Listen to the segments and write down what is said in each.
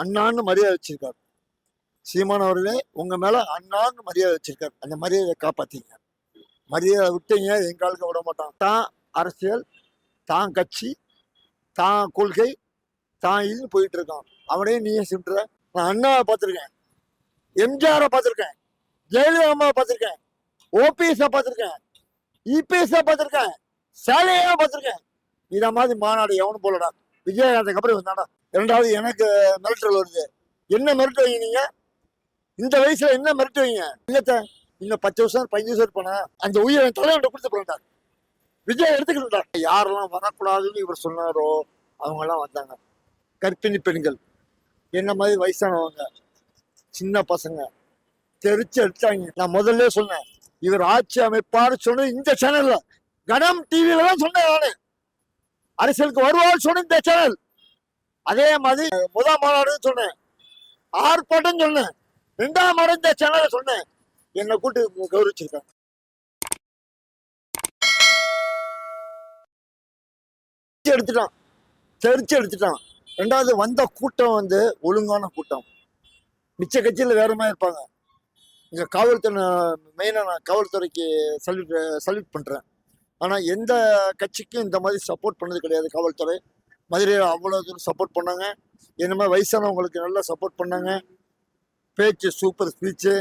அண்ணான்னு மரியாதை வச்சிருக்காரு. சீமான் அவர்களே உங்க மேல அண்ணான்னு மரியாதை வச்சிருக்காரு. அந்த மரியாதையை காப்பாத்தீங்க மரியாதை விட்டீங்க எங்களுக்கு விட மாட்டான். தான் அரசியல் தான் கட்சி தான் கொள்கை தான் இதுன்னு போயிட்டு இருக்கான். அவனையும் நீயே சிம்ட்டுற. நான் அண்ணாவை பார்த்துருக்கேன். எம்ஜிஆரை பார்த்துருக்கேன். ஜெயலலிதா அம்மாவை பார்த்துருக்கேன். ஓபிஎஸ்ஸை பார்த்துருக்கேன். இபிஎஸ்ஸை பார்த்துருக்கேன். சேலையாக பார்த்துருக்கேன். இதை மாதிரி மாநாடு எவனும் போலடா. விஜயகாந்துக்கு அப்புறம் வந்தாடா இரண்டாவது எனக்கு மிரட்டல் வருது. என்ன மிரட்டு வைங்க நீங்க? இந்த வயசுல என்ன மிரட்டு வைங்க? இல்லத்த இன்னும் பத்து வருஷம் பதினஞ்சு வருஷம் போனா அந்த உயிரை தலைவர்கிட்ட கொடுத்து போயிட்டார். விஜய் எடுத்துக்கிட்டார். யாரெல்லாம் வரக்கூடாதுன்னு இவர் சொன்னாரோ அவங்க எல்லாம் வந்தாங்க. கர்ப்பிணி பெண்கள். என்ன மாதிரி வயசானவங்க. சின்ன பசங்க. தெரிச்சு எடுத்தாங்க. நான் முதல்ல சொன்னேன். இவர் ஆட்சி அமைப்பார் சொன்னது இந்த சேனல்ல கனம் டிவியில தான் சொன்னேன் நானு. அரசியலுக்கு வருவாள் சொன்ன இந்த சேனல் அதே மாதிரி முதல் மாநாடு சொன்னேன். ஆர்ப்பாட்டம் சொன்னேன். ரெண்டாம் மாநாடு இந்த சேனலை சொன்னேன். என்னை கூட்டு கௌரவிச்சிருக்காங்க. எடுத்துட்டான். தெரிச்சு எடுத்துட்டான். ரெண்டாவது வந்த கூட்டம் வந்து ஒழுங்கான கூட்டம். மிச்ச கட்சியில் வேற மாதிரி இருப்பாங்க. இங்கே காவல்துறை மெயினாக நான் காவல்துறைக்கு சல்யூட் சல்யூட் பண்ணுறேன் ஆனால் எந்த கட்சிக்கும் இந்த மாதிரி சப்போர்ட் பண்ணது கிடையாது. காவல்துறை. மதுரையில் அவ்வளோ தூரம் சப்போர்ட் பண்ணாங்க. என்ன மாதிரி வயசானவங்களுக்கு நல்லா சப்போர்ட் பண்ணாங்க. பேச்சு சூப்பர் ஸ்பீச்சு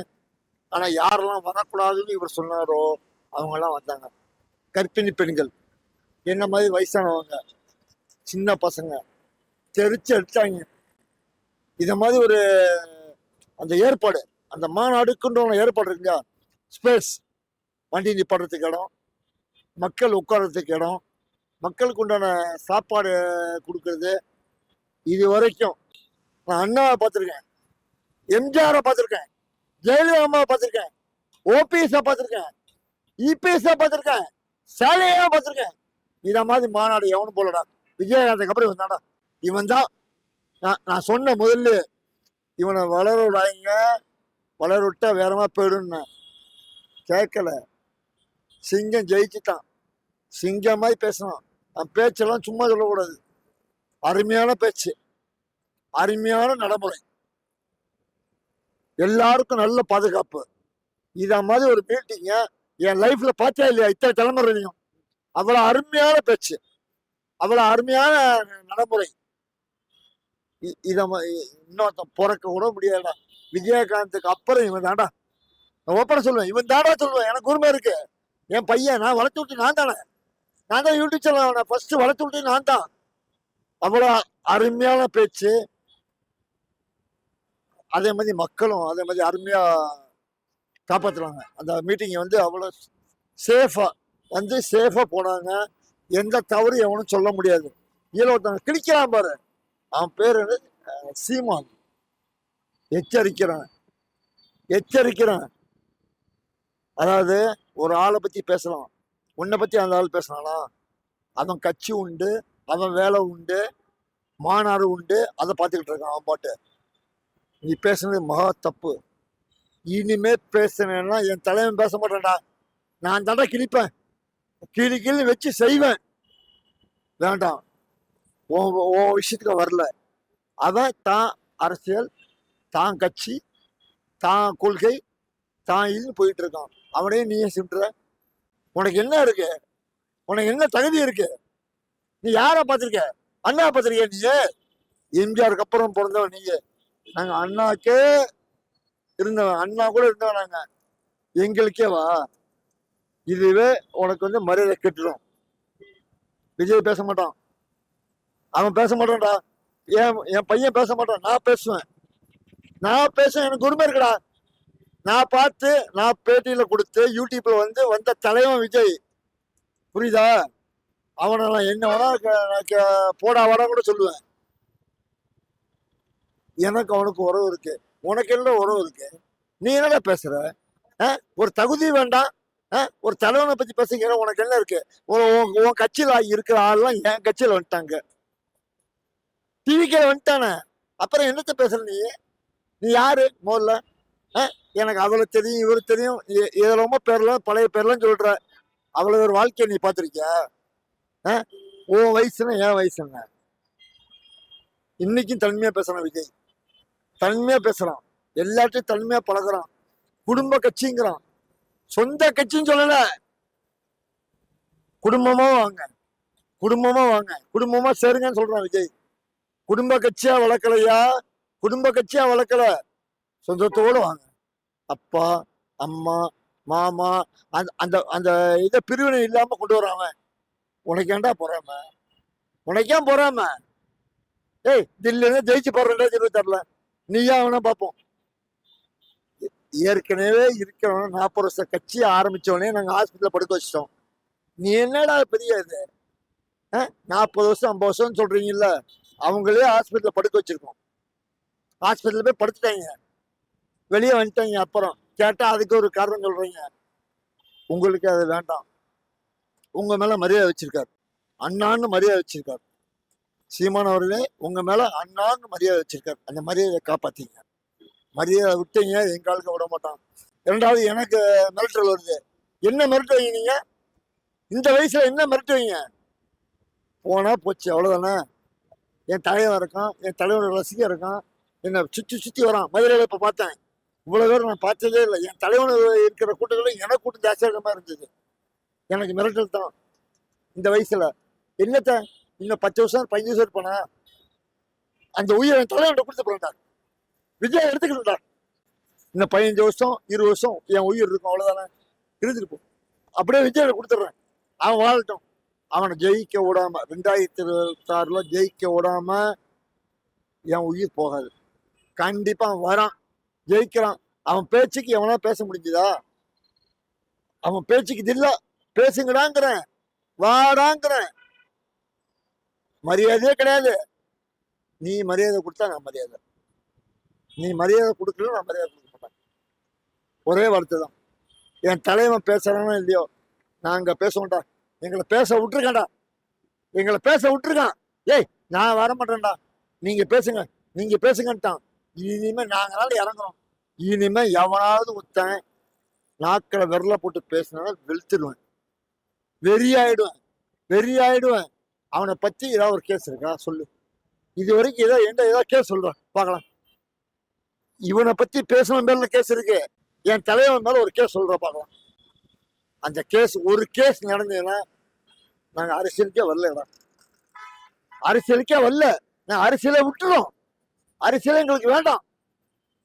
ஆனால் யாரெல்லாம் வரக்கூடாதுன்னு இவர் சொன்னாரோ அவங்கெல்லாம் வந்தாங்க. கர்ப்பிணி பெண்கள். என்ன மாதிரி வயசானவங்க? சின்ன பசங்க. தெரிச்சு எடுத்தாங்க. இத மாதிரி ஒரு அந்த ஏற்பாடு அந்த மாநாடுக்குன்ற ஏற்பாடு இருக்குங்க ஸ்பேஸ் வண்டி நிப்பாடுறதுக்கு இடம். மக்கள் உட்கார்றதுக்கு இடம் மக்களுக்கு உண்டான சாப்பாடு கொடுக்கறது. இது வரைக்கும் நான் அண்ணாவை பார்த்துருக்கேன் எம்ஜிஆரை பார்த்துருக்கேன் ஜெயலலிதா அம்மாவை பார்த்துருக்கேன் ஓபிஎஸ்ஸை பார்த்துருக்கேன் இபிஎஸ்ஸை பார்த்துருக்கேன் சேலையாக பார்த்துருக்கேன். இதை மாதிரி மாநாடு எவனும் போலடா. விஜயகாந்துக்கு அப்புறம் வந்தாடா இவன் தான் நான் நான் சொன்ன முதல்ல இவனை வளர விடாங்க வளர விட்டா வேறமா போயிடுன்னு கேட்கல. சிங்கம் ஜெயிச்சுட்டான். சிங்கம் மாதிரி பேசணும் அவன் பேச்செல்லாம் சும்மா சொல்லக்கூடாது. அருமையான பேச்சு. அருமையான நடைமுறை. எல்லாருக்கும் நல்ல பாதுகாப்பு. இதை மாதிரி ஒரு மீட்டிங்க என் லைஃப்ல பார்த்தா இல்லையா? இத்தனை தலைமுறையும் அவ்வளோ அருமையான பேச்சு. அவ்வளோ அருமையான நடைமுறை. இதை இத இன்னொருத்தன் பிறக்க கூட முடியாதுடா. விஜயகாந்துக்கு அப்புறம் இவன் தாண்டா நான் ஓப்பன சொல்லுவேன். இவன் தாண்டா சொல்லுவேன். எனக்கு உரிமை இருக்கு. என் பையன் நான் வளர்த்து விட்டு நான் தானே. நான் தான் யூடியூப் சேனல் அவனை ஃபஸ்ட்டு வளர்த்து விட்டு நான் தான். அவ்வளோ அருமையான பேச்சு. அதே மாதிரி மக்களும் அதே மாதிரி அருமையாக காப்பாற்றுறாங்க அந்த மீட்டிங்கை வந்து அவ்வளோ சேஃபாக வந்து சேஃபாக போனாங்க. எந்த தவறு எவனும் சொல்ல முடியாது. இதில் ஒருத்தவங்க கிழிக்கிறான் பாரு. அவன் பேர் என்ன? சீமான். எச்சரிக்கிறான். எச்சரிக்கிறான். அதாவது ஒரு ஆளை பற்றி பேசலாம். உன்னை பற்றி அந்த ஆள் பேசலாம்னா அவன் கட்சி உண்டு அவன் வேலை உண்டு மாநாடு உண்டு அதை பார்த்துக்கிட்டு இருக்கான் அவன் பாட்டு. நீ பேசுனது மகா தப்பு. இனிமே பேசுனேன்னா என் தலைவன் பேச மாட்டேன்டா. நான் தாண்டா கிழிப்பேன். கிளி கிளி வச்சு செய்வேன். வேண்டாம். ஓ ஓ விஷயத்துக்கு வரல. அவன் தான் அரசியல் தான் கட்சி தான் கொள்கை தான் இதுன்னு போயிட்டு இருக்கான். அவனையும் நீயே சிம்ட்டுற. உனக்கு என்ன இருக்கு? உனக்கு என்ன தகுதி இருக்கு? நீ யாரை பார்த்துருக்க? அண்ணா பார்த்துருக்கிய நீ எம்ஜிஆருக்கு அப்புறம் பிறந்தவன் நீங்க நாங்க அண்ணாக்கே இருந்தவன். அண்ணா கூட இருந்தவன் நாங்க. எங்களுக்கே வா. இதுவே உனக்கு வந்து மரியாதை கெட்டுடும் விஜய் பேச மாட்டான். அவன் பேச மாட்டான்டா. என் என் பையன் பேச மாட்டான். நான் பேசுவேன். நான் பேச எனக்கு உரிமை இருக்குடா. நான் பார்த்து நான் பேட்டியில் கொடுத்து யூடியூப்பில் வந்து வந்த தலைவன் விஜய். புரியுதா? அவனை நான் என்ன வேணா நான் போடா வர கூட சொல்லுவேன். எனக்கு அவனுக்கு உறவு இருக்கு. உனக்கு என்ன உறவு இருக்கு? நீ என்னடா பேசுற? ஆ? ஒரு தகுதி வேண்டாம். ஆ? ஒரு தலைவனை பத்தி பேசுகிற உனக்கு என்ன இருக்கு? உன் உன் உன் கட்சியில இருக்கிற ஆள்லாம் என் கட்சியில வந்துட்டாங்க. டிவிக்கே வந்துட்டானே. அப்புறம் என்னத்த பேசுற நீ? நீ யாரு? முதல்ல. எனக்கு அவளை தெரியும் இவரு தெரியும். இ- இது ரொம்ப பேர்லாம் பழைய பேர்லாம் சொல்கிற அவ்வளோ ஒரு வாழ்க்கையை நீ பார்த்திருக்கியா? ஆ? உன் வயசுன்னு என் வயசுங்க இன்னைக்கும் தன்மையாக பேசுகிறான் விஜய். தன்மையாக பேசுகிறான் எல்லாத்தையும் தன்மையாக பழகுறான். குடும்ப கட்சிங்கிறான். சொந்த கட்சின்னு சொல்லலை. குடும்பமா வாங்க. குடும்பமா வாங்க. குடும்பமா சேருங்கன்னு சொல்றான் விஜய். குடும்ப கட்சியா வளர்க்கலையா? குடும்ப கட்சியா வளர்க்கல. சொந்தத்தோடு வாங்க. அப்பா அம்மா மாமா அந்த அந்த அந்த இதை பிரிவினை இல்லாமல் கொண்டு வராம உனக்கு போகிறாம பொறாம? உனக்கே பொறாம? ஏய் தில்லின்னு ஜெயிச்சு போற ரெண்டாயிரத்தி இருபத்தி நீயா அவனா பார்ப்போம் ஏற்கனவே இருக்கிறவன நாற்பது வருஷம் கட்சி ஆரம்பித்தோடனே நாங்கள் ஹாஸ்பிட்டலில் படுக்க வச்சிட்டோம். நீ என்னடா பெரிய இது? நாற்பது வருஷம் ஐம்பது வருஷம்னு சொல்கிறீங்கல்ல அவங்களே ஹாஸ்பிட்டலில் படுக்க வச்சிருக்கோம். ஹாஸ்பிட்டலில் போய் படுத்துட்டாங்க. வெளியே வந்துட்டீங்க அப்புறம். கேட்டால் அதுக்கு ஒரு காரணம் சொல்கிறீங்க உங்களுக்கு அது வேண்டாம். உங்கள் மேலே மரியாதை வச்சுருக்கார். அண்ணான்னு மரியாதை வச்சுருக்கார். சீமான் அவர்களே உங்கள் மேலே அண்ணான்னு மரியாதை வச்சிருக்காரு. அந்த மரியாதையை காப்பாற்றிங்க மரியாதை விட்டீங்க எங்களுக்கு விட மாட்டான். இரண்டாவது எனக்கு மிரட்டல் வருது. என்ன மிரட்டு வைங்க நீங்கள் இந்த வயசில் என்ன மிரட்டு வைங்க போனால் போச்சு அவ்வளோதானே என் தலைவன் இருக்கான் என் தலைவனோட ரசிகர் இருக்கான். என்னை சுற்றி சுற்றி வரான். மதுரையில் இப்போ பார்த்தேன். இவ்வளோ பேர் நான் பார்த்ததே இல்லை. என் தலைவன் இருக்கிற கூட்டங்களும் எனக்கு கூட்டம் ஜாஸ்தியாக இருக்க மாதிரி இருந்தது. எனக்கு மிரட்டல் தான். இந்த வயசில். என்னத்த? இன்னும் பத்து வருஷம் பதினஞ்சு வருஷம் இருப்பானா? அந்த உயிரை என் தலைவன் கொடுத்து போகிறார் விஜய் எடுத்துக்கிட்டார் இன்னும் பதினஞ்சு வருஷம் இருபது வருஷம் என் உயிர் இருக்கும். அவ்வளோதானே இருந்துருப்போம் அப்படியே விஜய் கொடுத்துட்றேன். அவன் வாழட்டும். அவனை ஜெயிக்க விடாம ரெண்டாயிரத்தி இருபத்தாறுல ஜெயிக்க விடாம என் உயிர் போகாது. கண்டிப்பாக அவன் வரான். ஜெயிக்கிறான். அவன் பேச்சுக்கு எவனா பேச முடிஞ்சுதா? அவன் பேச்சுக்கு இது இல்ல பேசுங்கடாங்கிறேன். வாடாங்கிறேன். மரியாதையே கிடையாது. நீ மரியாதை கொடுத்தா நான் மரியாதை. நீ மரியாதை கொடுக்கல நான் மரியாதை கொடுக்க மாட்டேன். ஒரே வார்த்தை தான். என் தலைவன் பேசுறானோ இல்லையோ நாங்க பேசுவோம்டா எங்களை பேச விட்டுருக்கேன்டா எங்களை பேச விட்டுருக்கான். ஏய் நான் வர மாட்டேன்டா. நீங்க பேசுங்க. நீங்க பேசுங்கன்ட்டான். இனிமே நாங்களாவது இறங்குறோம் இனிமே எவனாவது ஒருத்தன் நாக்கில் விரல போட்டு பேசினால வெளுத்துடுவேன். வெறியாயிடுவேன். வெறியாயிடுவேன். அவனை பற்றி ஏதாவது ஒரு கேஸ் இருக்கா? சொல்லு. இது வரைக்கும் ஏதோ எந்த ஏதாவது கேஸ் சொல்கிறான் பார்க்கலாம். இவனை பற்றி பேசுன மேல கேஸ் இருக்கு? என் தலைவன் மேலே ஒரு கேஸ் சொல்கிற பார்க்கலாம். அந்த கேஸ் ஒரு கேஸ் நடந்ததுன்னா நாங்கள் அரசியலுக்கே வரலடா அரசியலுக்கே வரல. நான் அரசியலை விட்டுறோம். அரசியல் எங்களுக்கு வேண்டாம்.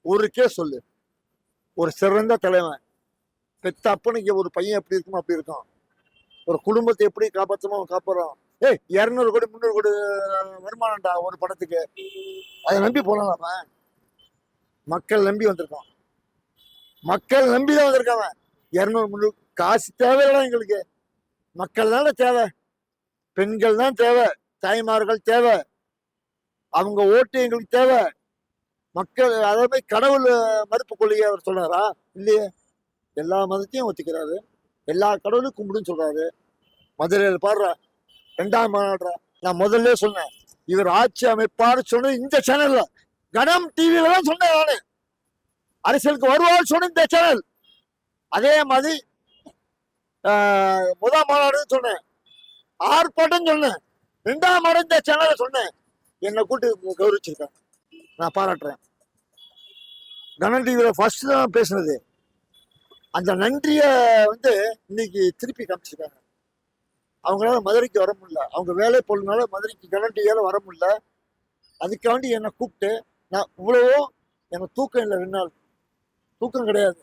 ஒரு கேஸ் சொல்லு. ஒரு சிறந்த தலைவன். பெத்த அப்பனுக்கு ஒரு பையன் எப்படி இருக்குமோ அப்படி இருக்கும் ஒரு குடும்பத்தை எப்படி காப்பாற்றமோ அவன் ஏய் இரநூறு கோடி முந்நூறு கோடி வருமானம்டா ஒரு படத்துக்கு. அதை நம்பி போனலாம மக்கள் நம்பி வந்திருக்கான். மக்கள் நம்பி தான் வந்திருக்காங்க இரநூறு முந்நூறு காசு தேவையில்லை எங்களுக்கு. மக்கள் தானே தேவை. பெண்கள் தான் தேவை. தாய்மார்கள் தேவை. அவங்க ஓட்டு எங்களுக்கு தேவை. மக்கள் அதே மாதிரி கடவுள் மறுப்பு கொள்கையை அவர் சொன்னாரா இல்லையே. எல்லா மதத்தையும் ஒத்துக்கிறாரு. எல்லா கடவுளும் கும்பிடுன்னு சொல்றாரு. மதுரையில் பாடுற ரெண்டாம் மாநாடுற நான் முதல்ல சொன்னேன். இவர் ஆட்சி அமைப்பார் சொன்னது இந்த சேனல்ல கனம் டிவியில தான் சொன்னேன் நானு. அரசியலுக்கு வருவார் சொன்ன இந்த சேனல் அதே மாதிரி முதல் மாநாடுன்னு சொன்னேன். ஆர்ப்பாட்டம் சொன்னேன். ரெண்டாம் மாநாடு இந்த சேனலை சொன்னேன். என்னை கூட்டு கௌரவிச்சிருக்காங்க. நான் பாராட்டுறேன். கணன் டிவியில் ஃபர்ஸ்ட் தான் பேசுனது. அந்த நன்றியை வந்து இன்னைக்கு திருப்பி காமிச்சிருக்காங்க. அவங்களால மதுரைக்கு வர முடியல. அவங்க வேலை பொருள்னால மதுரைக்கு கணன் டிவியால் வர முடியல. அதுக்காண்டி என்னை கூப்பிட்டு நான் இவ்வளவோ எனக்கு தூக்கம் இல்லை ரெண்டு நாள். தூக்கம் கிடையாது.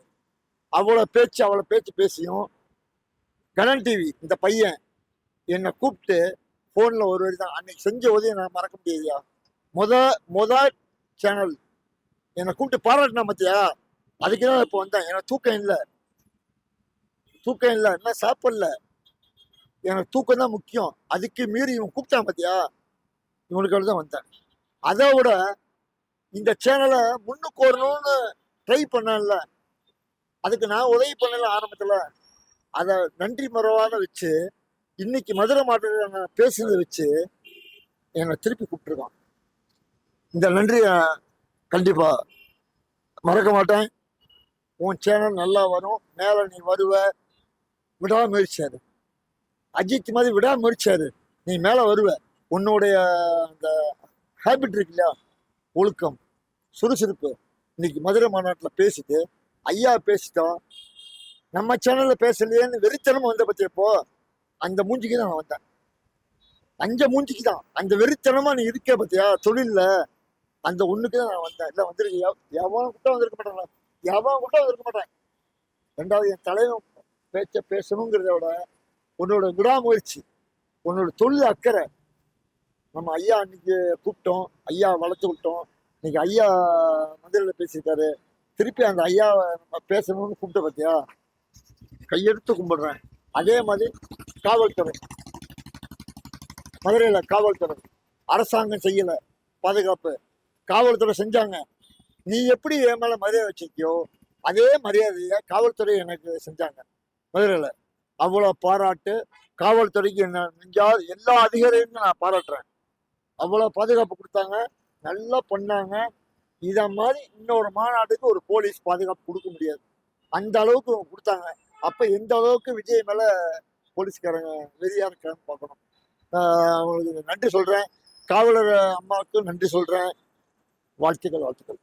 அவ்வளோ பேச்சு அவ்வளோ பேச்சு பேசியும் கணன் டிவி இந்த பையன் என்னை கூப்பிட்டு ஃபோனில் ஒரு வரி தான். அன்னைக்கு செஞ்ச உதவி நான் மறக்க முடியாதுயா? முத முத சேனல் என்னை கூப்பிட்டு பாராட்டினா மத்தியா அதுக்கு தான் இப்போ வந்தேன். எனக்கு தூக்கம் இல்லை. தூக்கம் இல்லை. என்ன சாப்பிடல. எனக்கு தூக்கம் தான் முக்கியம். அதுக்கு மீறி இவன் கூப்பிட்டான் பார்த்தியா இவனுக்காக தான் வந்தேன். அதை விட இந்த சேனலை முன்னுக்கு வரணும்னு ட்ரை பண்ணல அதுக்கு நான் உதவி பண்ணல ஆரம்பத்தில். அதை நன்றி மறவாத வச்சு இன்னைக்கு மதுரை மாவட்டத்தில் நான் பேசுனதை வச்சு என்னை திருப்பி கூப்பிட்டுருக்கான். இந்த நன்றியை கண்டிப்பாக மறக்க மாட்டேன். உன் சேனல் நல்லா வரும். மேலே நீ வருவ. விடாமுயற்சியாரு அஜித் மாதிரி விடாமுயற்சியாரு நீ மேலே வருவ. உன்னுடைய அந்த ஹேபிட் இருக்கு இல்லையா? ஒழுக்கம் சுறுசுறுப்பு. இன்னைக்கு மதுரை மாநாட்டில் பேசிட்டு ஐயா பேசிட்டோம் நம்ம சேனலில் பேசலையேன்னு வெறித்தனமா வந்த பற்றியப்போ அந்த மூஞ்சிக்கு தான் நான் வந்தேன். அந்த மூஞ்சிக்கு தான். அந்த வெறித்தனமா நீ இருக்க பத்தியா தொழில்ல. அந்த ஒண்ணுக்கு தான் நான் வந்தேன். இல்லை வந்துருக்கு. எவன் கிட்ட வந்திருக்க மாட்டேன் எவன் கூட வந்திருக்க மாட்டேன் ரெண்டாவது என் தலைவன் பேச்ச பேசணுங்கிறத விட உன்னோட விடாமுயற்சி உன்னோட தொழில் அக்கறை. நம்ம ஐயா அன்னைக்கு கூப்பிட்டோம். ஐயா வளர்த்து விட்டோம். இன்னைக்கு ஐயா மதுரையில் பேசியிருக்காரு. திருப்பி அந்த ஐயாவை நம்ம பேசணும்னு கூப்பிட்ட பார்த்தியா? கையெடுத்து கும்பிடுறேன். அதே மாதிரி காவல்துறை. மதுரையில் காவல்துறை. அரசாங்கம் செய்யல பாதுகாப்பு. காவல்துறை செஞ்சாங்க. நீ எப்படி என் மேல மரியாதை வச்சிருக்கியோ அதே மரியாதையை காவல்துறை எனக்கு செஞ்சாங்க மதுரையில். அவ்வளோ பாராட்டு. காவல்துறைக்கு என்ன நெஞ்சா எல்லா அதிகாரியும் நான் பாராட்டுறேன். அவ்வளோ பாதுகாப்பு கொடுத்தாங்க. நல்லா பண்ணாங்க. இதை மாதிரி இன்னொரு மாநாட்டுக்கு ஒரு போலீஸ் பாதுகாப்பு கொடுக்க முடியாது. அந்த அளவுக்கு கொடுத்தாங்க. அப்ப எந்த அளவுக்கு விஜய் மேல போலீஸ்காரங்க வெறியா இருக்கான்னு பார்க்கணும். அவங்களுக்கு நன்றி சொல்றேன். காவலர் அம்மாவுக்கும் நன்றி சொல்றேன். வாழ்த்துக்கள் வாழ்த்துக்கள்.